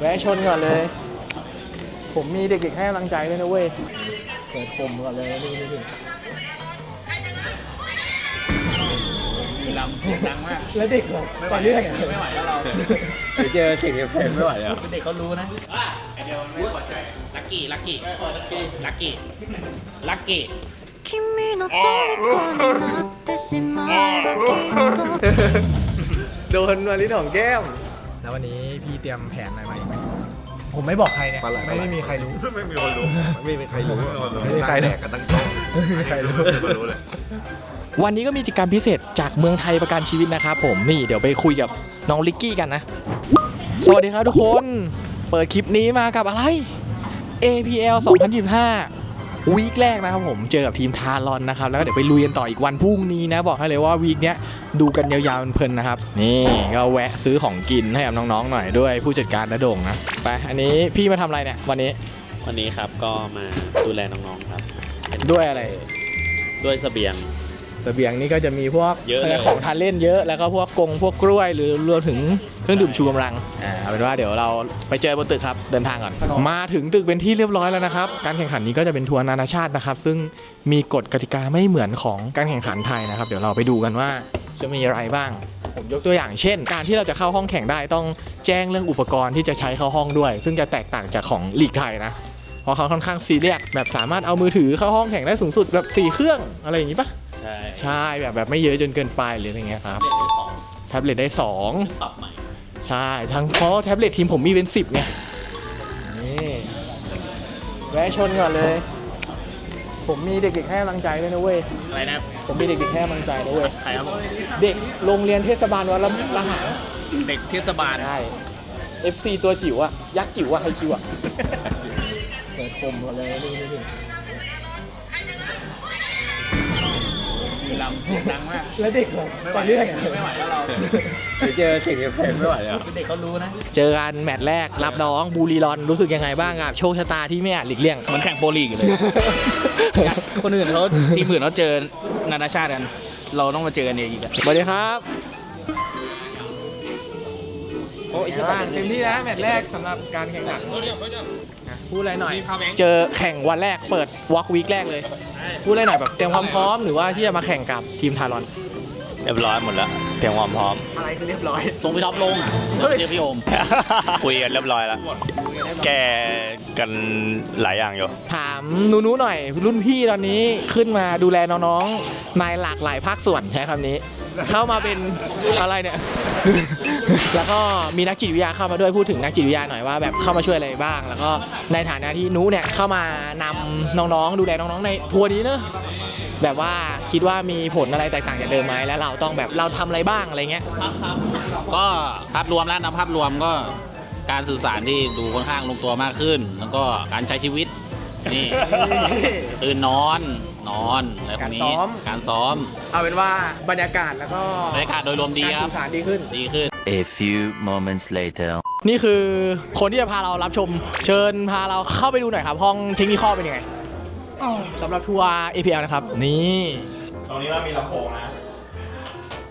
แวะชนก่อนเลย ผมมีเด็กๆให้กำลังใจด้วยนะเว้ยเปิดคมก่อนเลยนี่นี่นี่ มีลำเสียงดังมาก แล้วเด็กเหรอตอนเรื่องอะ ไม่ไหวแล้วเรา เจอสิ่งที่เพลงไม่ไหวแล้ว เด็กเขารู้นะไอเดียวมันไม่พอใจลักกี้ลักกี้ลักกี้ลักกี้ลักกี้ 君の虜になってしまえばきっと โดนวาลิสของแก้ม แล้ววันนี้พี่เตรียมแผนอะไรมาอีกไหม ร ผมไม่บอกใครเนี่ยอะไรไม่ไม่มีใครรู้ ไม่มีคนรู้ ไม่มีใครรู้ไม่มีใครรู้แดกกันตั้งโต๊ะไม่มีใครรู้ไม่มีคนรู้เลยวันนี้ก็มีกิจกรรมพิเศษจากเมืองไทยประกันชีวิตนะครับผมนี่เดี๋ยวไปคุยกับน้องลิกกี้กันนะ สวัสดีครับทุกคน เปิดคลิปนี้มากับอะไร APL 2025 วีคแรกนะครับผมเจอกับทีมทารอนนะครับแล้วก็เดี๋ยวไปลุยกันต่ออีกวันพรุ่งนี้นะบอกให้เลยว่าวีคเนี้ยดูกันยาวๆเพลินๆนะครับนี่ก็แวะซื้อของกินให้กับน้องๆหน่อยด้วยผู้จัดการนะโด่งนะไปอันนี้พี่มาทำอะไรเนี่ยวันนี้วันนี้ครับก็มาดูแลน้องๆครับเป็นด้วยอะไรด้วยเสบียง เสบียงนี่ก็จะมีพวกเยอะเลยของทานเล่นเยอะ แล้วก็พวกกงพวกกล้วยหรือรวมถึงเครื่องดื่มชูกำลังอ่าเอาเป็นว่าเดี๋ยวเราไปเจอบนตึกครับเดินทางก่อน มาถึงตึกเป็นที่เรียบร้อยแล้วนะครับ การแข่งขันนี้ก็จะเป็นทัวร์นานาชาตินะครับ ซึ่งมีกฎกติกาไม่เหมือนของการแข่งขันไทยนะครับ เดี๋ยวเราไปดูกันว่าจะมีอะไรบ้าง ผมยกตัวอย่างเช่น การที่เราจะเข้าห้องแข่งได้ต้องแจ้งเรื่องอุปกรณ์ที่จะใช้เข้าห้องด้วย ซึ่งจะแตกต่างจากของลีกไทยนะเพราะเขาค่อนข้างซีเรียสแบบสามารถเอามือถือเข้าห้องแข่งได้สูงสุดแบบสี่เครื่องอะไรอย่างนี้ปะ ใช่ใช่แบบแบบไม่เยอะจนเกินไปหรืออะไรเงี้ยครับแท็บเล็ตได้ปรับใหม่2ใช่ ทั้งเพราะแท็บเล็ตทีมผมมีเป็น 10ไงนี่แวะชนก่อนเลย ผมมีเด็กๆให้กำลังใจด้วยนะเว้ย อะไรนะผมมีเด็กๆให้กำลังใจนะเว้ย ใครครับผมเด็กโรงเรียนเทศบาลวัดละละหางเด็กเทศบาลใช่ FC ตัวจิ๋วอะยักษ์จิ๋วอะไฮคิวอะเปิดคมก่อนเลยนี่นี่นี่ มีลำเสียงดังมาก แล้วเด็กเหรอตอนเรื่องอะไม่ไหวแล้วเรา เจอสิ่งที่เพลงไม่ไหวแล้ว เด็กเขารู้นะ เจอกันแมตช์แรกรับน้องบูรีรอนรู้สึกยังไงบ้างครับโชคชะตาที่ไม่อาจหลีกเลี่ยง เหมือนแข่งโปรลีกเลย คนอื่นเขาทีมอื่นเขาเจอนานาชาติกัน เราต้องมาเจอกันเองอีกอะสวัสดีครับโอ้ยเต็มที่นะแมตช์แรกสำหรับการแข่งขันนะพูดอะไรหน่อย เจอแข่งวันแรกเปิดวอล์กวีคแรกเลย พูดอะไรหน่อยแบบเตรียมความพร้อมหรือว่าที่จะมาแข่งกับทีมทารอน เรียบร้อยหมดแล้วเตรียมความพร้อม อะไรคือเรียบร้อย ส่งพี่ท็อปลงเดี๋ยวไปเจอพี่โอม คุยกันเรียบร้อยแล้วแกกันหลายอย่างอยู่ ถามนูนูหน่อย รุ่นพี่ตอนนี้ขึ้นมาดูแลน้องๆในหลากหลายภาคส่วนใช้คำนี้ เข้ามาเป็นอะไรเนี่ย แล้วก็มีนักจิตวิทยาเข้ามาด้วยพูดถึงนักจิตวิทยาหน่อยว่าแบบเข้ามาช่วยอะไรบ้าง แล้วก็ในฐานะที่นูเนี่ยเข้ามานำน้องๆ ดูแลน้องๆในทัวร์นี้เนอะแบบว่าคิดว่ามีผลอะไรแตกต่างจากเดิมไหมแล้วเราต้องแบบเราทำอะไรบ้างอะไรเงี้ยก็ภาพรวมแล้วนะภาพรวมก็การสื่อสารที่ดูค่อนข้างลงตัวมากขึ้น แล้วก็การใช้ชีวิต นี่ ตื่นนอน นอนอะไรพวกนี้การซ้อม การซ้อมเอาเป็นว่าบรรยากาศแล้วก็บรรยากาศโดยรวมดีการครัสื่บ อสารดีขึ้น ดีขึ้น A few moments later. นี่คือคนที่จะพาเรารับชม เชิญพาเราเข้าไปดูหน่อยครับ ห้องเทคนิคเป็นยังไงสำหรับทัวร์ APL นะครับ นี่ตรงนี้ว่ามีลำโพงนะ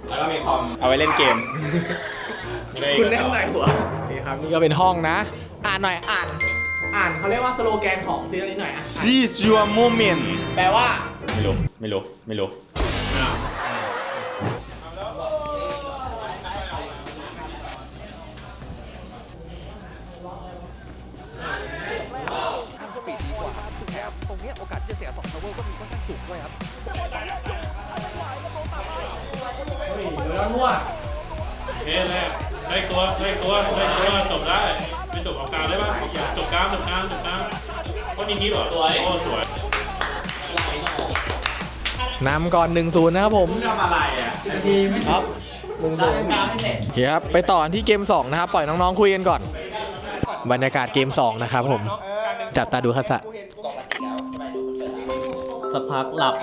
แล้วก็มีคอม เอาไว้เล่นเกมคุณแน่นไหนหัวนี่ครับ นี่ก็เป็นห้องนะ อ่านหน่อยอ่าน อ่านเขาเรียกว่าสโลแกนของซีรีส์นี้หน่อยอะ Seize your moment แปลว่า ไม่รู้ ไม่รู้ ไม่รู้เฮ้ยเดี๋ยวเรามั่วเฮ้ยแรกได้ตัวได้ตัวได้ตัวจบได้ไป จบเอากลางได้ป่ะจบกลางจบกลางจบกลางก็มีทีเหรอสวยโอ้สวยนำก่อน 1-0 นะครับผมทำอะไรอะครับหนึ่งศูนย์โอเคครับ ไปต่อที่เกม 2 นะครับ ปล่อยน้องๆคุยกันก่อน บรรยากาศเกม 2 นะครับผม จับตาดูคัสะสักพักหลับ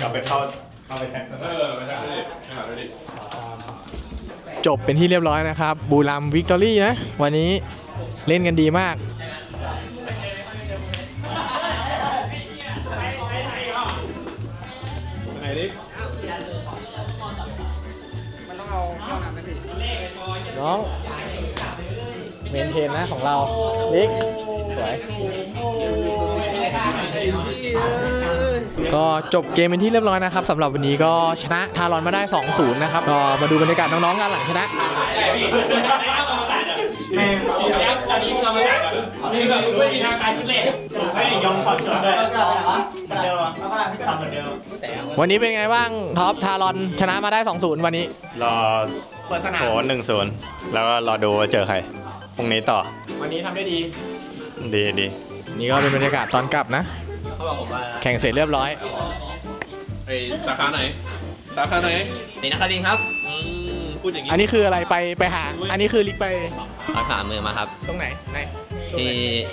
กลับไปเข้าเข้าไปแข่งเออไปทางนี้หาดูดิจบเป็นที่เรียบร้อยนะครับ บูรัมวิกตอรี่นะ วันนี้เล่นกันดีมาก เมนเทนนะของเราลิกสวย ก็จบเกมเป็นที่เรียบร้อยนะครับสำหรับวันนี้ก็ชนะทารอนมาได้ 2-0 นะครับก็มาดูบรรยากาศน้องๆกันหลังชนะให้ยอมฝักเกิดด้วยเหมือนเดิมอะทำเหมือนเดิมวันนี้เป็นไงบ้างท็อปทารอนชนะมาได้ 2-0 วันนี้ รอเปิดสนามโถหนึ่งศูนย์แล้วก็รอดูว่าเจอใคร พรุ่งนี้ต่อ วันนี้ทำได้ดี ดีดีนี่ก็เป็นบรรยากาศตอนกลับนะ เขาบอกผมว่าแข่งเสร็จเรียบร้อย ไอสาขาไหน สาขาไหนสีนครินทร์ครับอืมพูดอย่างนี้อันนี้คืออะไรไปไปหา อันนี้คือลิกไปเอาขามือมาครับ ตรงไหนไหนที่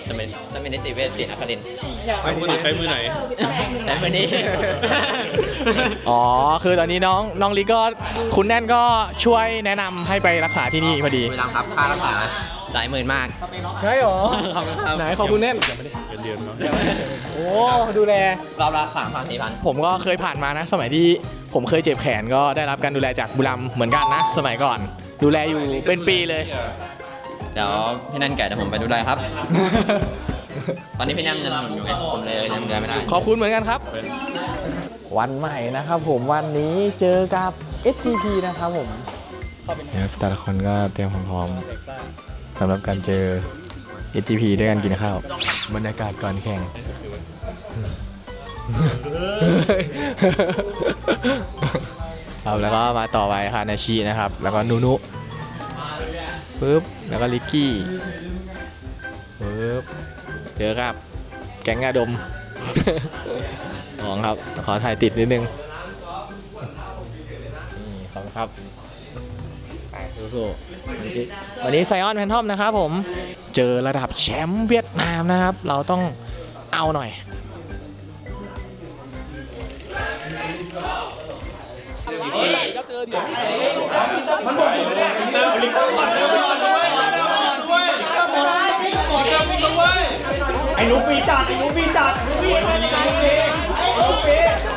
สมิสมินิติเวชศรีนครินทร์มือไหนใช้มือไหนและวันนี้ อ๋อ คือตอนนี้น้องน้องลิกก็คุณแน่นก็ช่วยแนะนำให้ไปรักษาที่นี่พอดีเวลาครับค่ารักษา หลายหมื่นมาก ใช่หรอ ขอบคุณครับ ไหนขอบคุณแน่นเป็นเดือนเนาะโอ้ ดูแล รอบละสามพันสี่พันผมก็เคยผ่านมานะ สมัยที่ผมเคยเจ็บแขนก็ได้รับการดูแลจากบุรัมย์เหมือนกันนะ สมัยก่อน ดูแลอยู่เป็นปีเลย เดี๋ยวพี่นันแก่เดี๋ยวผมไปดูแลครับ ตอนนี้พี่นันเงินหนุนอยู่ไง ผมเลยยังดูแลไม่ได้ ขอบคุณเหมือนกันครับ วันใหม่นะครับผมวันนี้เจอกับ SGP นะครับผมเนี่ยแต่ละคนก็เตรียมความพร้อมสำหรับการเจอ SGP ด้วยกันกินข้าวบรรยากาศก่อนแข่ง ครับแล้วก็มาต่อไปฮานาชินะครับ แล้วก็นูนุปึ๊บแล้วก็ลิกกี้ปึ๊บเจอกับ แก๊งยาดมของครับ ขอถ่ายติดนิดนึงนี่ขอบคุณครับไป สู้ๆวันนี้วันนี้ไซออนแพนทอมนะครับผมเจอระดับแชมป์เวียดนามนะครับ เราต้องเอาหน่อยไอ้ลูกปีจัดไอ้ลูกปีจัดลูกปีไอ้ลูกปีไอ้ลูกปีมา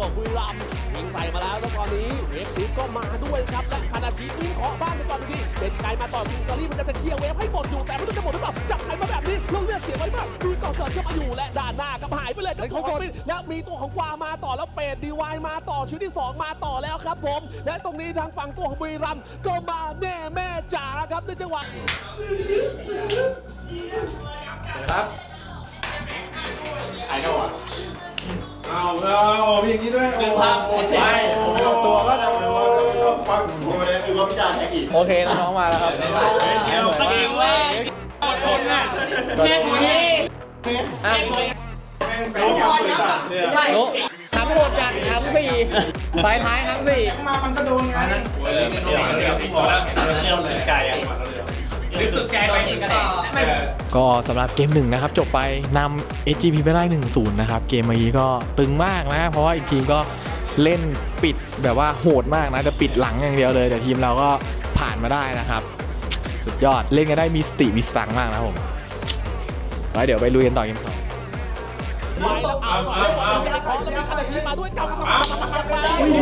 ครับสำหรับทางของบุรีรัมย์ยิงใส่มาแล้วแล้วตอนนี้เวฟซิกก็มาด้วยครับและคานาชิวิ่งเคาะบ้านไปก่อนทีเป็นไกลมาต่อวิงซารี่มันจะเคลียร์เวฟให้หมดอยู่แต่ไม่รู้จะหมดหรือเปล่าจับใครมาแบบนี้เรื่องเลือดเสียไว้มากดูก่อนเกิดขึ้นมาอยู่และด้านหน้าก็หายไปเลยครับของบินแล้วมีตัวของกวามาต่อแล้วเฟดดีวายมาต่อชุดที่สองมาต่อแล้วครับผม และตรงนี้ทางฝั่งตัวของบุรีรัมย์ก็มาแน่แม่จ๋าครับในจังหวะครับ เอาเอาอย่างนี้ด้วยโอ้โหตัวก็จะฟังผมเลยคือว่าพี่จัดใช้อีกโอเคน้องๆมาแล้วครับเหมือนว่าแค่นี้อะโน้ทั้งหมดจัดทั้งสี่ปลายท้ายทั้งสี่มามันก็โดนไงเดี๋ยวเดี๋ยวพอแล้วเดี๋ยวถึงไก่อะ ก็สำหรับเกมหนึ่งนะครับ จบไปนำ SGP ไปได้ 1-0 นะครับ เกมเมื่อกี้ก็ตึงมากนะ เพราะว่าอีกทีมก็เล่นปิดแบบว่าโหดมากนะจะปิดหลังอย่างเดียวเลย แต่ทีมเราก็ผ่านมาได้นะครับ สุดยอดเล่นกันได้มีสติมีสตังค์มากนะครับผมไว้เดี๋ยวไปลุยกันต่อเกมต่อไปแล้วเอาก่อนแล้วก่อนแล้วของแล้วมีคานาชิมาด้วยจับมาโอ้โห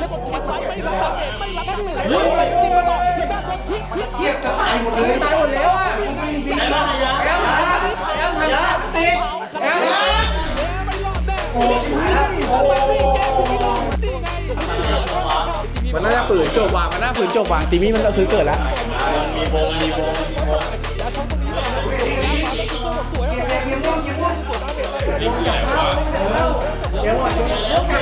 แล้วกดแข็งไว้ไม่รับดาเมจไม่รับดาเมจแล้วใส่ติด ยบจะตายหมดเลยตายหมดแล้วอะแล้วพยายามแล้วแล้วพยายามติดแล้วไม่รอดแน่โอ้โหโอ้โหนี่ไงมันน่าจะฝืนจบว่ะมันน่าฝืนจบว่ะตีมี่มันจะซื้อเกิดแล้วมีวงมีวงแล้วเขาตรงนี้เนี่ยมาตรงนี้สวยๆเลยเกมม่วงเกมม่วงสวยๆตามเมจตามเมจส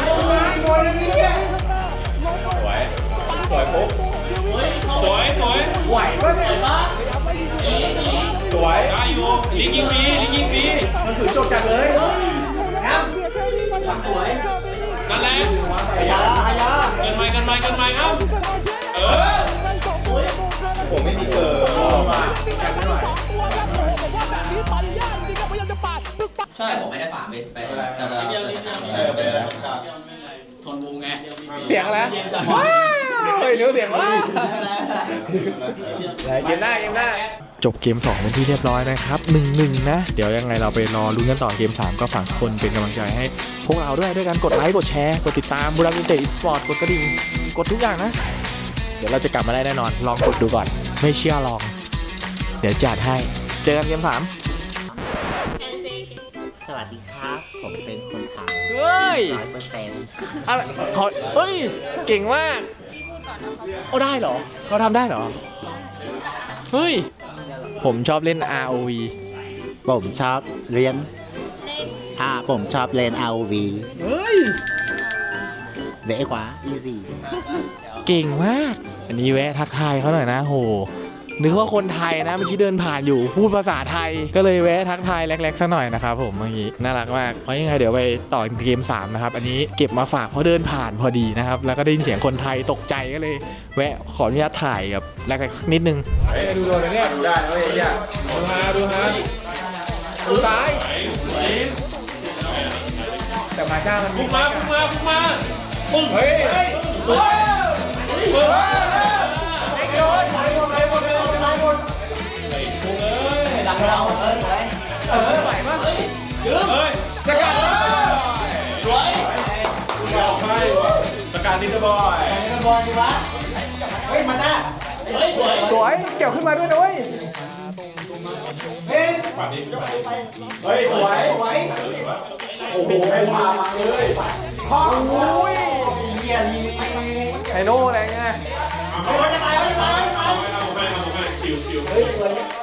ไวปะเกยสวยได้อยู่ลิงยิงฟรีลิงยิงฟรีมันสวยจบจัดเลยครัสวยนั่นแหละขยาขยาเกินไปเกินไปเกินไปครับเออผมไม่มีเกินมาจัดหน่อยใช่ผมไม่ได้ฝากไปไปแต่เราเจอทนบูงไงเสียงแล้ว เฮ้ยนิ้วเสียงว้าวเกมหน้าเกมหน้าจบเกม 2 เป็นที่เรียบร้อยนะครับ 1 1 นะ เดี๋ยวยังไงเราไปรอลุ้นกันต่อเกม 3 ก็ฝากทุกคนเป็นกำลังใจให้ พวกเราด้วยด้วยการกดไลค์กดแชร์กดติดตามบุรีรัมย์ยูไนเต็ดสปอร์ตกดกระดิ่งกดทุกอย่างนะ เดี๋ยวเราจะกลับมาได้แน่นอน ลองกดดูก่อน ไม่เชื่อลอง เดี๋ยวจัดให้ เจอกันเกม 3 สวัสดีครับ ผมเป็นคนไทยเฮ้ยร้อยเปอร์เซ็นต์อะไรเขาเฮ้ย เก่งมาก เอาได้เหรอ เขาทำได้เหรอ เฮ้ย ผมชอบเล่น ROV ผมชอบเรียนอ่าผมชอบเล่น ROV เฮ้ยเละกว่า easy เก่งมาก อันนี้แวะทักทายเขาหน่อยนะโห นึกว่าคนไทยนะเมื่อกี้เดินผ่านอยู่พูดภาษาไทยก็เลยแวะทักทายเล็กๆซะหน่อยนะครับผมเมื่อกี้น่ารักมากเพราะยังไงเดี๋ยวไปต่อเกม3นะครับอันนี้เก็บมาฝากเพราะเดินผ่านพอดีนะครับแล้วก็ได้ยินเสียงคนไทยตกใจก็เลย แวะขออนุญาตถ่ายกับเล็กๆนิดนึงดูโดนเนี่ยดูได้นะเว้ยเนี่ยดูฮะดูฮะดูซ้ายแต่มาจ้ามันพุ่งมาพุ่งมาพุ่งมาพุ่งเฮ้ยเฮ้ยพุ่งไอ้โดนไอ้หมดไอ้ห เราเออสวยเออไหวปะเฮ้ยสกัดสวยบอกให้ว่ะสการนิสบอยมาจ้าเฮ้ยด้วยสวยเกี่ยวขึ้นมาด้วยนะเว้ยเฮ้ยสวยโอ้โหมาเลยพ่อโอ้ยไฮโน่อะไรเงี้ยเอาไปจะตายเอาไปเอาไปเอาไปเอาไปคิวคิวเฮ้ยสวยเอาเรื่องมาก่อนเฮ้ยมาเต้นมาเต้นเฮ้ยเฮ้ย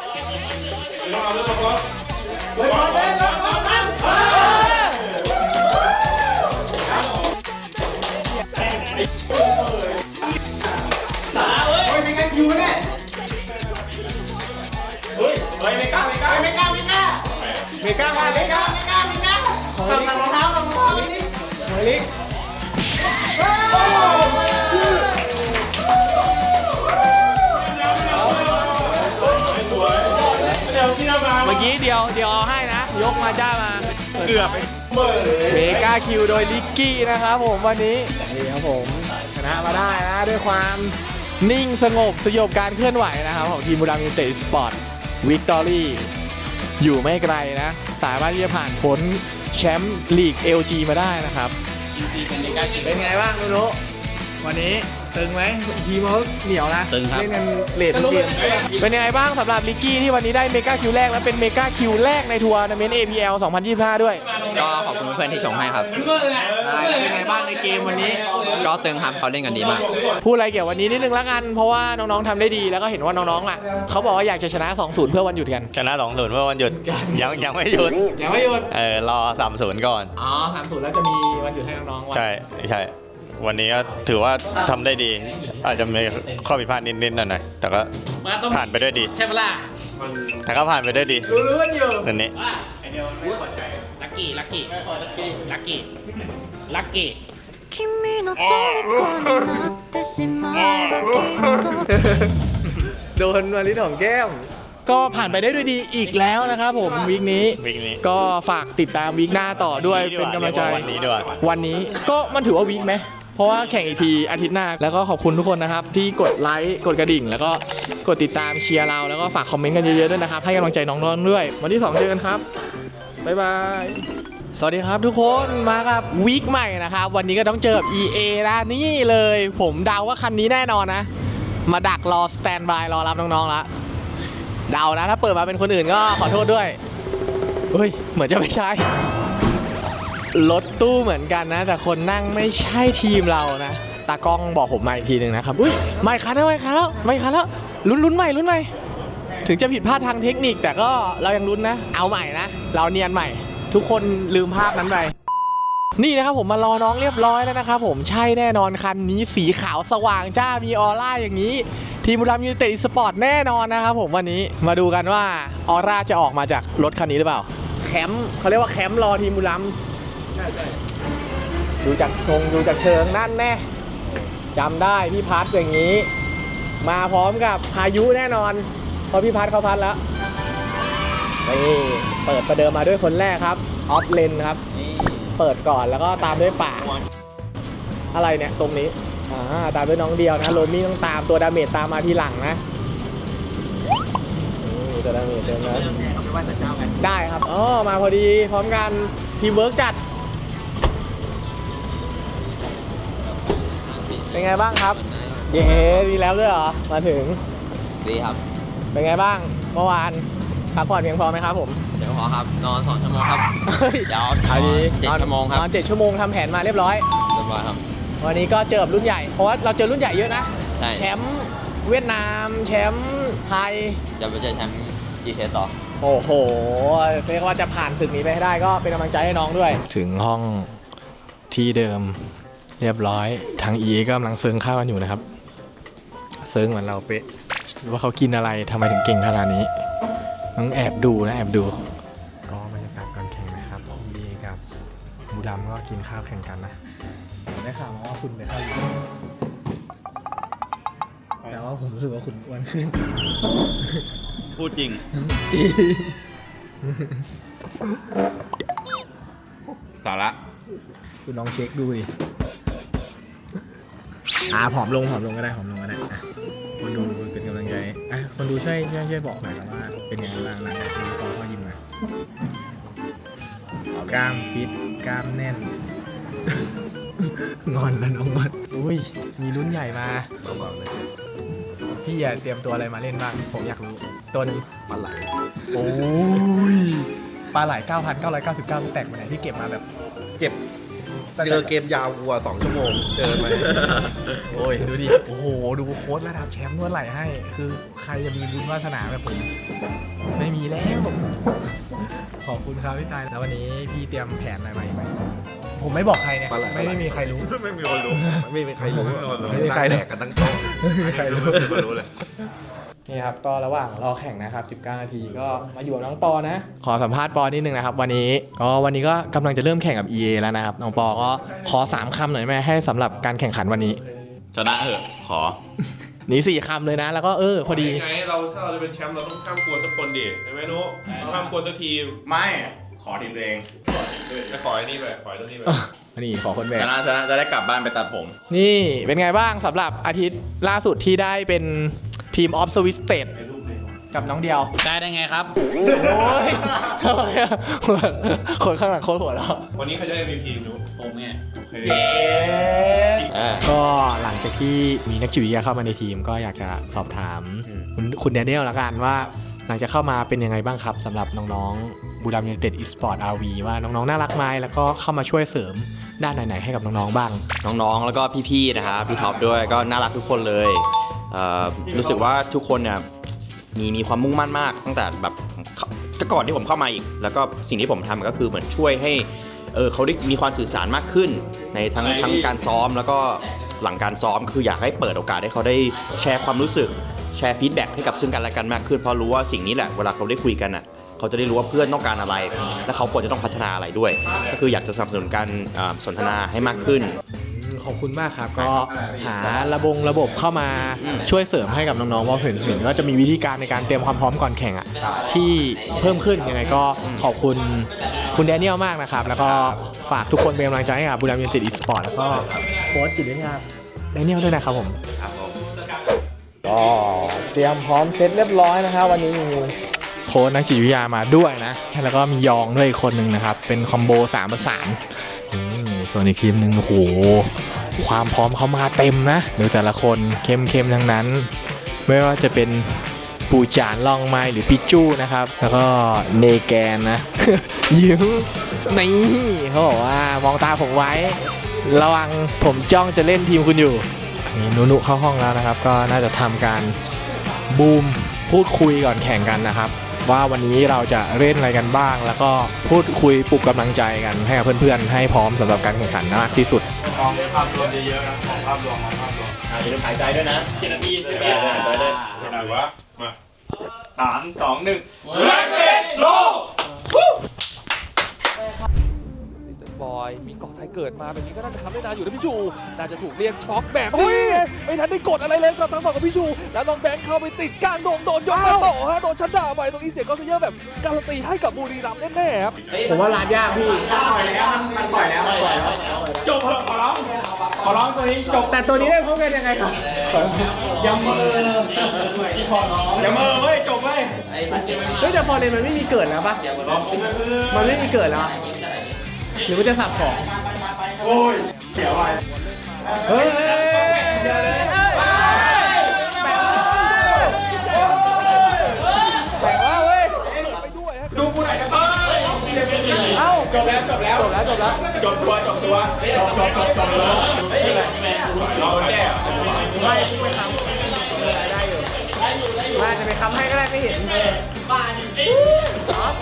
เมก้ามาเมก้าเมก้าเมก้าของลิกรองเท้ารองเท้าลิก เดี๋ยวที่เรามาเมื่อกี้เดียวเดียวเอาให้นะ ยกมาจ้ามาเกือบเมกาคิวโดยลิกกี้นะครับผมวันนี้นี่ครับผมชนะมาได้นะด้วยความนิ่งสงบสยบการเคลื่อนไหวนะครับ ของทีมบุรีรัมย์ยูไนเต็ดสปอร์ตวิกตอรี่อยู่ไม่ไกลนะ สามารถที่จะผ่านพ้นแชมป์ลีก LG มาได้นะครับ เป็นไงบ้างไม่รู้วันนี้ ตึงไหมทีมเขาเหนียวนะตึงครับ เล่นกันเลททุกเกมเป็นยังไงบ้างสำหรับลิกกี้ที่วันนี้ได้เมกาคิวแรกและเป็นเมกาคิวแรกในทัวร์นาเมนต์ APL 2025 ด้วยก็ขอบคุณเพื่อนๆที่ชงให้ครับได้เป็นไงบ้างในเกมวันนี้ ก็ตึงครับเขาเล่นกันดีมาก พูดอะไรเกี่ยวกับวันนี้นิดนึงแล้วกันเพราะว่าน้องๆทำได้ดีแล้วก็เห็นว่าน้องๆอะเขาบอกว่าอยากจะชนะ 2-0 เพื่อวันหยุดกัน ชนะสองศูนย์เมื่อวันหยุดยังยังไม่หยุดยังไม่หยุด เออรอสามศูนย์ก่อน อ๋อ 3-0 แล้วจะมีวันหยุดให้น้องๆวัน ใช่ใช่ วันนี้ก็ถือว่าทำได้ดี อาจจะมีข้อผิดพลาดนิดๆหน่อยๆแต่ก็ มาต้อง ผ่านไปด้วยดี ใช่ปะล่ะ แต่ก็ผ่านไปด้วยดี รู้ๆกันอยู่ นันนี้ ลักกี้ ลักกี้ ลักกี้ ลักกี้ ลักกี้ 君の虜になってしまえばきっと โดนมาลินของแก้ม ก็ผ่านไปได้ด้วยดีอีกแล้วนะครับผมวีคนี้ วีคนี้ ก็ฝากติดตามวีคหน้าต่อด้วย วันนี้ดีกว่า เป็นกำลังใจ เรียกว่าวันนี้ดีกว่า วันนี้ก็มันถือว่าวีคไหม เพราะว่าแข่งอีกทีอาทิตย์หน้า แล้วก็ขอบคุณทุกคนนะครับ ที่กดไลค์กดกระดิ่ง แล้วก็กดติดตามเชียร์เรา แล้วก็ฝากคอมเมนต์กันเยอะๆด้วยนะครับ ให้กำลังใจน้องๆด้วย วันที่ 2 เจอกันครับ บ๊ายบาย สวัสดีครับทุกคนมากับวีคใหม่นะครับ วันนี้ก็ต้องเจอกับ EA นะนี่เลย ผมเดาว่าคันนี้แน่นอนนะ มาดักรอสแตนบายรอรับน้องๆล้วเดานะถ้าเปิดมาเป็นคนอื่นก็ขอโทษด้วยเฮ้ยเหมือนจะไม่ใช่ รถตู้เหมือนกันนะ แต่คนนั่งไม่ใช่ทีมเรานะ ตากล้องบอกผมมาอีกทีหนึ่งนะครับ อุ้ยไม่คันแล้วไม่คันแล้วไม่คันแล้วลุ้นลุ้นใหม่ลุ้นใหม่ ถึงจะผิดพลาดทางเทคนิคแต่ก็เรายังลุ้นนะ เอาใหม่นะ เราเนียนใหม่ ทุกคนลืมภาพนั้นไปนี่นะครับผมมารอน้องเรียบร้อยแล้วนะครับผมใช่แน่นอนคันนี้สีขาวสว่างจ้ามีออร่าอย่างนี้ ทีมบุรีรัมย์ยูเต็ดสปอร์ตแน่นอนนะครับผมวันนี้มาดูกันว่าออร่าจะออกมาจากรถคันนี้หรือเปล่า แคมป์เขาเรียกว่าแคมป์รอทีมบุรีรัมย์ ดูจากทรงดูจากเชิงนั่นแน่จำได้พี่พัดอย่างนี้ มาพร้อมกับพายุแน่นอน เพราะพี่พัดเขาพัดแล้วนี่เปิดประเดิมมาด้วยคนแรกครับออฟเลนครับเปิดก่อนแล้วก็ตามด้วยป่าอะไรเนี่ยทรงนี้อ่าตามด้วยน้องเดียวนะโรมี่ต้องตามตัวดาเมจตามมาทีหลังนะนี่ตัวดาเมจเต็มแล้วได้ครับอ๋อมาพอดีพร้อมกันทีเวิร์กจัด เป็นไงบ้างครับ เย้ดีแล้วด้วยเหรอ มาถึง ดีครับเป็นไงบ้าง เมื่อวานพักผ่อนเพียงพอไหมครับผมเดี๋ยวขอครับนอนสองชั่วโมงครับเดี๋ยวเอาดีเจ็ดนอนชั่วโมงครับนอนเจ็ดชั่วโมงทำแผนมาเรียบร้อยเรียบร้อยครับ วันนี้ก็เจอกับรุ่นใหญ่ เพราะว่าเราเจอรุ่นใหญ่เยอะนะใช่แชมป์เวียดนาม แชมป์ไทยจะไปเจอแชมป์ GK ต่อโอ้โหเรียกว่าจะผ่านศึกนี้ไปให้ได้ก็เป็นกำลังใจให้น้องด้วย ถึงห้องที่เดิม เรียบร้อย ทางอีก็กำลังเซิงข้าวกันอยู่นะครับ เซิงเหมือนเราเป๊ะ ว่าเขากินอะไรทำไมถึงเก่งขนาดนี้ต้องแอบดูนะแอบดู ก็บรรยากาศการแข่งนะครับอีกับบูดัมก็กินข้าวแข่งกันนะได้ข่าวมาว่าคุณไปเข้ายิมแต่ว่าผมรู้สึกว่าคุณอ้วนขึ้น พูดจริง สาระ คุณลองเช็คดูดิ อ่าผอมลงผอมลงก็ได้ผอมลงก็ได้อะคนดูเป็นกำลังใจอะคนดูช่วยช่วยช่วยบอกหน่อยครับว่า เป็นยังไงบ้างหลังจากที่พอเขายิมมากล้ามฟิตกล้ามแน่น งอนแล้วน้องงอนอุ้ยมีรุ่นใหญ่มาพี่อย่าเตรียมตัวอะไรมาเล่นบ้าง ผมอยากรู้ ตัวหนึงปลาไหลโอ้ยปลาไหล 9,999แตกมาไหนที่เก็บมาแบบ เก็บ เจอเกมยาวกว่า2ชั่วโมง เจอไหมโอ้ยดูดิ โอ้โห ดูโค้ดระดับแชมป์นวดไหลให้ คือใครจะมีบุญวาสนาแบบผม ไม่มีแล้ว ขอบคุณครับพี่ตาย แล้ววันนี้พี่เตรียมแผนอะไรมาอีกไหมผมไม่บอกใครเนี่ยปลาไหลไม่ไม่มีใครรู้ ไม่มีคนรู้ ไม่มีใครรู้ไม่มีใครรู้แตกกันตั้งโต๊ะไม่มีใครรู้ไม่มีคนรู้เลย นี่ครับก็ระหว่างรอแข่งนะครับ 19 นาทีก็มาอยู่กับน้องปอนะ ขอสัมภาษณ์ปอนิดนึงนะครับวันนี้ก็วันนี้ก็กำลังจะเริ่มแข่งกับ EA แล้วนะครับน้องปอก็ขอ 3คำหน่อยได้ไหมให้สำหรับการแข่งขันวันนี้ชนะเหอะขอ หนีสี่คำเลยนะ แล้วก็เออพอดี ไงเราถ้าเราจะเป็นแชมป์เราต้องข้ามกลัวสักคนดิใช่ไหมนุ๊กข้ามกลัวสักทีมไม่ขอทีมตัวเองจะขอไอ้นี่ไปขอไอ้ตัวนี้ไปนี่ขอคนแบชกนะชนะจะได้กลับบ้านไปตัดผม นี่เป็นไงบ้างสำหรับอาทิตย์ล่าสุดที่ได้เป็น ทีมออฟสวิสเตดกับน้องเดียว ได้ได้ไงครับ โอ้ยทำไมอะคนข้างหลังโคตรหัวเราะวันนี้เขาจะ MVP นุ๊กผมไงโอเคเย้ก็หลังจากที่มีนักจิตวิทยาเข้ามาในทีมก็อยากจะสอบถามคุณคุณแดเนียลละกันว่า หลังจากเข้ามาเป็นยังไงบ้างครับสำหรับน้องๆบูดามยูเต็ดอีสปอร์ตอาร์วีว่าน้องๆน่ารักไหมแล้วก็เข้ามาช่วยเสริมด้านไหนๆให้กับน้องๆบ้าง น้องๆ แล้วก็พี่ๆ นะครับ พี่ท็อปด้วยก็น่ารักทุกคนเลย เอ่อรู้สึกว่าทุกคนเนี่ยมีมีความมุ่งมั่นมาก ตั้งแต่แบบก็ก่อนที่ผมเข้ามาอีก แล้วก็สิ่งที่ผมทำก็คือเหมือนช่วยให้เออเขาได้มีความสื่อสารมากขึ้น ในทั้งทั้งการซ้อมแล้วก็หลังการซ้อมคืออยากให้เปิดโอกาสให้เขาได้แชร์ความรู้สึก แชร์ฟีดแบ็กให้กับซึ่งกันและกันมากขึ้นเพราะรู้ว่าสิ่งนี้แหละเวลาเขาได้คุยกันอะเขาจะได้รู้ว่าเพื่อนต้องการอะไร และเขาควรจะต้องพัฒนาอะไรด้วย ก็คืออยากจะสนับสนุนการเอ่อสนทนาให้มากขึ้น ขอบคุณมากครับ ก็หาระบงระบบเข้ามาช่วยเสริมให้กับน้องๆเพราะเห็นเห็นก็จะมีวิธีการในการเตรียมความพร้อมก่อนแข่งอะที่เพิ่มขึ้นยังไงก็ขอบคุณคุณแดเนียลมากนะครับ แล้วก็ฝากทุกคนเป็นกำลังใจให้กับบูรามยูเนเต็ดอีสปอร์ตแล้วก็โค้ชจิตวิทยาแดเนียลด้วยนะครับผมก็เตรียมพร้อมเซตเรียบร้อยนะครับวันนี้มีโค้ชนักจิตวิทยามาด้วยนะ แล้วก็มียองด้วยอีกคนหนึ่งนะครับ เป็นคอมโบสามประสานอืม ส่วนอีกทีมหนึ่งโหความพร้อมเขามาเต็มนะดูแต่ละคนเข้มๆทั้งนั้น ไม่ว่าจะเป็นปูจานลองไม้หรือปิจู้นะครับ แล้วก็เนแกนนะยิ้มนี่เขาบอกว่ามองตาผมไว้ ระวังผมจ้องจะเล่นทีมคุณอยู่นี่นุนุเข้าห้องแล้วนะครับ ก็น่าจะทำการบูมพูดคุยก่อนแข่งกันนะครับ ว่าวันนี้เราจะเล่นอะไรกันบ้าง แล้วก็พูดคุยปลุกกำลังใจกันให้กับเพื่อนๆ ให้พร้อมสำหรับการแข่งขันมากที่สุดมองภาพรวมเยอะๆนะมองภาพรวมมองภาพรวมอย่าลืมหายใจด้วยนะเจนาทีสิบเออหายใจด้วยไหนวะมาสามสองหนึ่งแร็กเก็ตโล บอย มีเกาะไทยเกิดมาแบบนี้ก็น่าจะทำได้นานอยู่นะพี่ชู น่าจะถูกเรียกช็อกแบบนี้ไม่ทันได้กดอะไรเลยสำหรับทางฝั่งของพี่ชู แล้วน้องแบงค์เข้าไปติดกลางโดงโดนยกมาต่อฮะ โดนชัดดาวน์ไปตรงนี้เสียก็เยอะแบบการันตีให้กับบุรีรัมย์แน่ๆครับ ผมว่าร้านยากพี่ ปล่อยแล้วมันปล่อยแล้วมันปล่อยแล้วจบเถอะขอร้องขอร้องตัวนี้จบแต่ตัวนี้ได้พบกันยังไงครับอย่าเมือขอร้องอย่าเมือเว้ยจบเว้ย เฮ้ยแต่ฟอร์เรนมันไม่มีเกิดแล้วปะมันไม่มีเกิดแล้ว หรือว่าจะสับของโอ้ยเสียวไปเฮ้ยเฮ้ยเดี๋ยวเลยแปลว่าเว้ยไปด้วยฮะดูกูหน่อยครับเอ้าจบแล้วจบแล้วจบแล้วจบแล้วจบตัวจบตัวจบจบจบจบเลยเราแก้ไม่ไปทำได้อยู่ มาจะไปค้ำให้ก็ได้ไม่เห็นครับ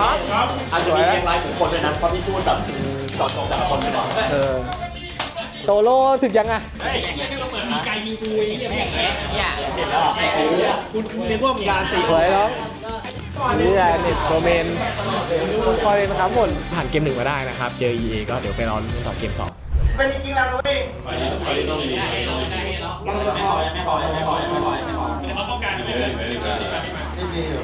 ครับอันนี้เชียงรายถึงคนเลยนะเพราะที่พูดแบบจอดจบแต่ละคนไม่ได้เออโตโร่ถึกยังอะคุณนึกว่ามีการตีสวยน้องนี่แหละเน็ตโรเมนคอยนะครับหมดผ่านเกมหนึ่งมาได้นะครับ เจอ EA ก็เดี๋ยวไปรอนต่อเกมสองเป็นจริงๆแล้วด้วยไปนี่ไปนี่ต้องมีไม่พอไม่พอไม่พอไม่พอ ไม่พอไม่เขาต้องการไม่ได้ไม่ไม่มีอยู่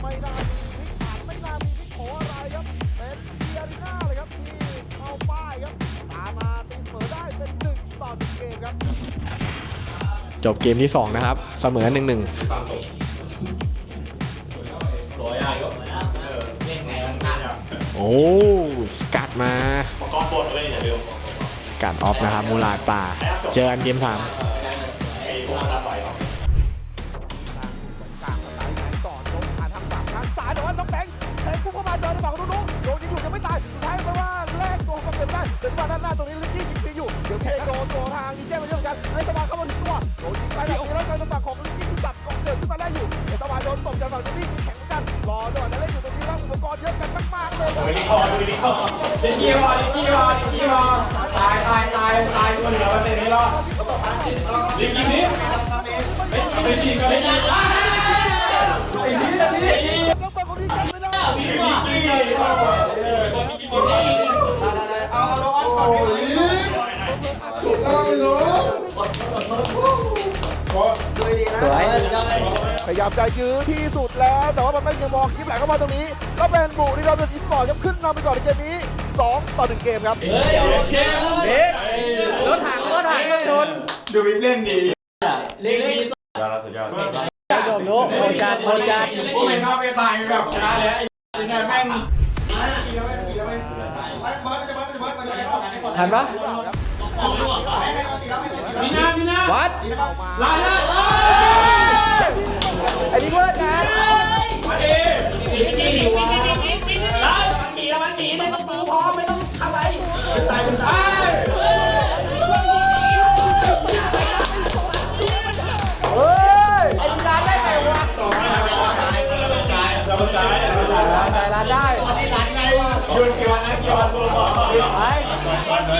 ไม่น่ามีพลิกผันไม่น่ามีพลิกโผอะไรครับ เป็นเดียริน่าเลยครับที่เข้าป้ายครับ ตามมาตีเสมอได้เป็นหนึ่งต่อหนึ่งเกมครับ จบเกมที่ 2 นะครับ เสมอหนึ่งหนึ่งโอ้สกัดมาก้อนบนเลยอย่าลืมสกัดออฟนะครับ มูลาดป่า เจอกันเกม3กลาม เดินมาด้านหน้าตรงนี้ลิกกี้ยิงฟรีอยู่เดี๋ยวเทโดนตัวทางยิงแจ้งมาเยอะเหมือนกันไอ้สวายเข้ามาถึงตัวโดนยิงไปแบบนี้แล้วการฝั่งของลิกกี้ที่ตัดกองเกิดขึ้นมาได้อยู่ไอ้สวายโดนตบจากฝั่งตรงนี้แข็งกันรอด้วยนะเล่นอยู่ตรงนี้แล้วอุปกรณ์เยอะกันมากๆเลยดูดิคอดูดิคอดิกี้รอดิกี้รอดิกี้รอตายตายตายตายคนเหลือมาเต็มนี้รอลิงยิงนี้ไม่ฉีกก็ไม่ฉีกแล้วฝั่งของนี้กันไม่ได้เอา ลงก่อนพี่สวยพยายามจะยื้อที่สุดแล้ว แต่ว่ามันไม่ยังมองคลิปไหลเข้ามาตรงนี้ ก็เป็นบุรีรัมย์อีสปอร์ตครับขึ้นนำไปก่อนในเกมนี้ 2 ต่อ 1 เกมครับเอ๊ะรถถังรถถังชนดูวิปเล่นดีจบลูกโอจานโอจานกูเป็นเข้าไปตายแบบชนะเลยไอ้เนี่ยแม่ง ทันปะมีนามีนาวัดลายเลยไอ้นี่ก็แล้วกันมาดิเฮ้ยไอ้นี่ร้านได้ไงวะเราซ้ายร้านได้ร้านได้หยุดกี่วันนะกี่วันตัวต่อไป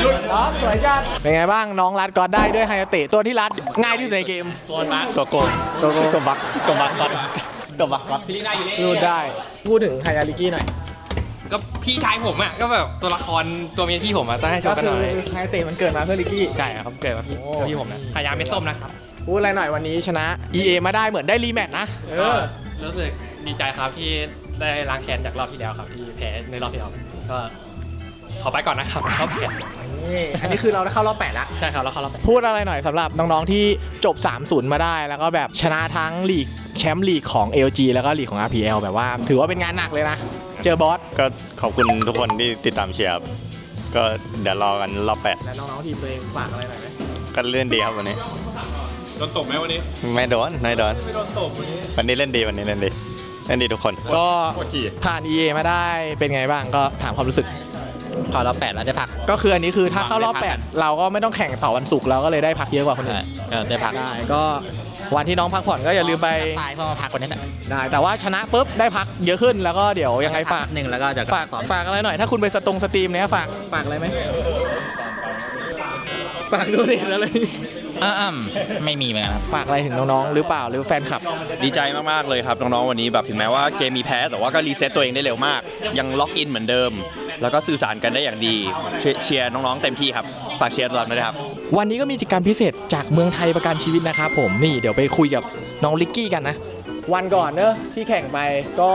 หยุดน้องสวยจัดเป็นไงบ้างน้องรัดก็ได้ด้วยไฮยาเตะตัวที่รัดง่ายที่สุดในเกม ตัวบักตัวโกงตัวโกงตัวบักตัวบักบักตัวบักบักพี่ลีน่าอยู่นี่รูดได้พูดถึงไฮยาลิกี้หน่อยก็พี่ชายผมอะก็แบบตัวละครตัวเมียพี่ผมอะต้องให้โชก็ว์กันคืหอน่อยไฮยาเตะมันเกิดมาเพื่อลิกี้ ใช่ครับเกิดมาพี่โอ้ตัวพี่ผมนะพยายามเม็ดส้มนะครับพูดอะไรหน่อยวันนี้ชนะ EA มาได้เหมือนได้รีแมตช์นะเอก็อรู้สึกดีใจครับที่ได้ล้างแค้นจากรอบที่แล้วครับที่แพ้ในรอบที่แล้วก็ ขอไปก่อนนะครับรอบแพ้นี่อันนี้คือเราได้เข้ารอบแปดแล้วใช่ครับแล้วเขารอบแพ้พูดอะไรหน่อยสำหรับน้องๆที่จบ 3-0 มาได้ แล้วก็แบบชนะทั้งลีกแชมป์ลีกของ LG แล้วก็ลีกของ RPL แบบว่า ถือว่าเป็นงานหนักเลยนะ เจอบอสก็ขอบคุณทุกคนที่ติดตามเชียร์ครับก็เดี๋ยวรอกันรอบแปดและน้องๆทีมตัวเองฝากอะไรหน่อยไหมก็เล่นดีครับวันนี้ โดนตบไหมวันนี้ ไม่โดนไม่โดนไม่โดนตบวันนี้วันนี้เล่นดีวันนี้เล่นดีเล่นดีทุกคน ก็ปวดขี่ผ่าน EA มาได้เป็นไงบ้างก็ถามความรู้สึก ขอรอบแปดแล้วได้พัก ก็คืออันนี้คือถ้าเข้ารอบได้พัก8เราก็ไม่ต้องแข่งต่อวันศุกร์เราก็เลยได้พักเยอะกว่าคนอื่นได้พักได้ก็วันที่น้องพักผ่อนก็อย่าลืมไปตายเพราะมาพักคนนี้แหละได้แต่ว่าชนะปุ๊บได้พักเยอะขึ้นแล้วก็เดี๋ยวยังไงฝากหนึ่งแล้วก็จะฝากฝากอะไรหน่อย ถ้าคุณไปสตรงสตรีมเนี่ยฝากฝากอะไรไหมฝากดูดิอะไร อ่าไม่มีเหมือนกันครับ ฝากอะไรถึงน้องๆ หรือเปล่าหรือแฟนคลับ ดีใจมาก ๆ เลยครับ น้อง ๆ วันนี้แบบถึงแม้ว่าเกมมีแพ้ แต่ว่าก็รีเซ็ตตัวเองได้เร็วมาก ยังล็อกอินเหมือนเดิม แล้วก็สื่อสารกันได้อย่างดีเชียร์เชียร์น้อง ๆ เต็มที่ครับ ฝากเชียร์ตลอดด้วยนะครับ วันนี้ก็มีกิจกรรมพิเศษจากเมืองไทยประกันชีวิตนะครับผมนี่เดี๋ยวไปคุยกับน้องลิกกี้กันนะ วันก่อนเนอะที่แข่งไปก็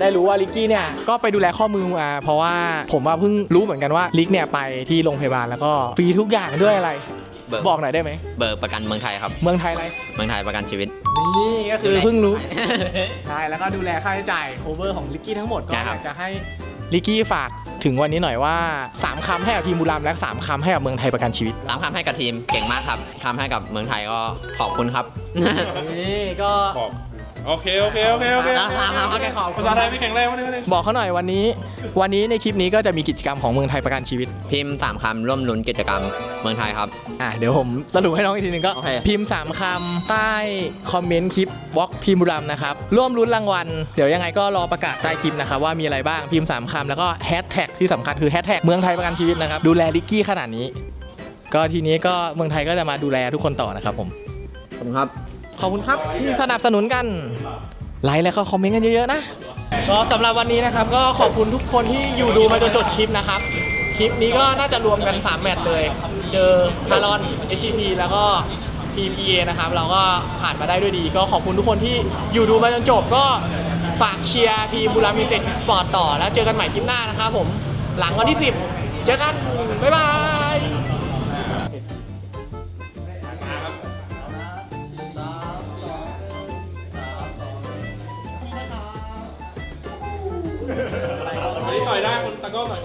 ได้รู้ว่าลิกกี้เนี่ยก็ไปดูแลข้อมือมาเพราะว่าผมว่าเพิ่งรู้เหมือนกันว่าลิกเนี่ยไปที่โรงพยาบาลแล้วก็ฟรีทุกอย่างด้วยอะไร เบิก บอกหน่อยได้ไหม เบิกประกันเมืองไทยครับ เมืองไทยอะไร เมืองไทยประกันชีวิต นี่ก็คือเพิ่งรู้ ใช่ แล้วก็ดูแลค่าใช้จ่ายโคเวอร์ของลิกกี้ทั้งหมดก็ใช่อครับ ยากจะให้ลิกกี้ฝากถึงวันนี้หน่อยว่า 3คำให้กับทีมบุรีรัมย์และ 3คำให้กับเมืองไทยประกันชีวิตสามคำให้กับทีมเก่งมากครับคำให้กับเมืองไทยก็ขอบคุณครับ นี่ก็ โอเคโอเคโอเคโอเคตามตามตามเคขอบคุณ ภาษาไทยไม่แข็งแรงวะเนี่ย บอกเขาหน่อยวันนี้ วันนี้ในคลิปนี้ก็จะมีกิจกรรมของเมืองไทยประกันชีวิต พิมพ์สามคำร่วมลุ้นกิจกรรมเมืองไทยครับ อะเดี๋ยวผมสรุปให้น้องอีกทีหนึงก็ โอเค พิมพ์ 3 คำใต้คอมเมนต์คลิปวอล์กทีมบุรีรัมย์นะครับ ร่วมลุ้นรางวัล เดี๋ยวยังไงก็รอประกาศใต้คลิปนะครับว่ามีอะไรบ้างพิมพ์ 3 คำแล้วก็แฮชแท็กที่สำคัญคือแฮชแท็กเมืองไทยประกันชีวิตนะครับ ดูแลลิกกี้ขนาดนี้ ก็ทีนี้ก็เมืองไทยก็จะมาดูแลทุกคนต่อนะครับผมขอบคุณครับ ขอบคุณครับที่สนับสนุนกัน ไลค์แล้วก็คอมเมนต์กันเยอะๆนะก็สำหรับวันนี้นะครับก็ขอบคุณทุกคนที่อยู่ดูมาจนจบคลิปนะครับ คลิปนี้ก็น่าจะรวมกัน 3 แมตช์เลย เจอฮารอน HGP แล้วก็ทีม EA นะครับ เราก็ผ่านมาได้ด้วยดี ก็ขอบคุณทุกคนที่อยู่ดูมาจนจบก็ฝากเชียร์ทีมบุรีรัมย์ยูไนเต็ดสปอร์ตต่อ แล้วเจอกันใหม่คลิปหน้านะครับผมหลังวันที่ 10 เจอกัน บ๊ายบาย หน่อยได้คนตะก้อหน่อย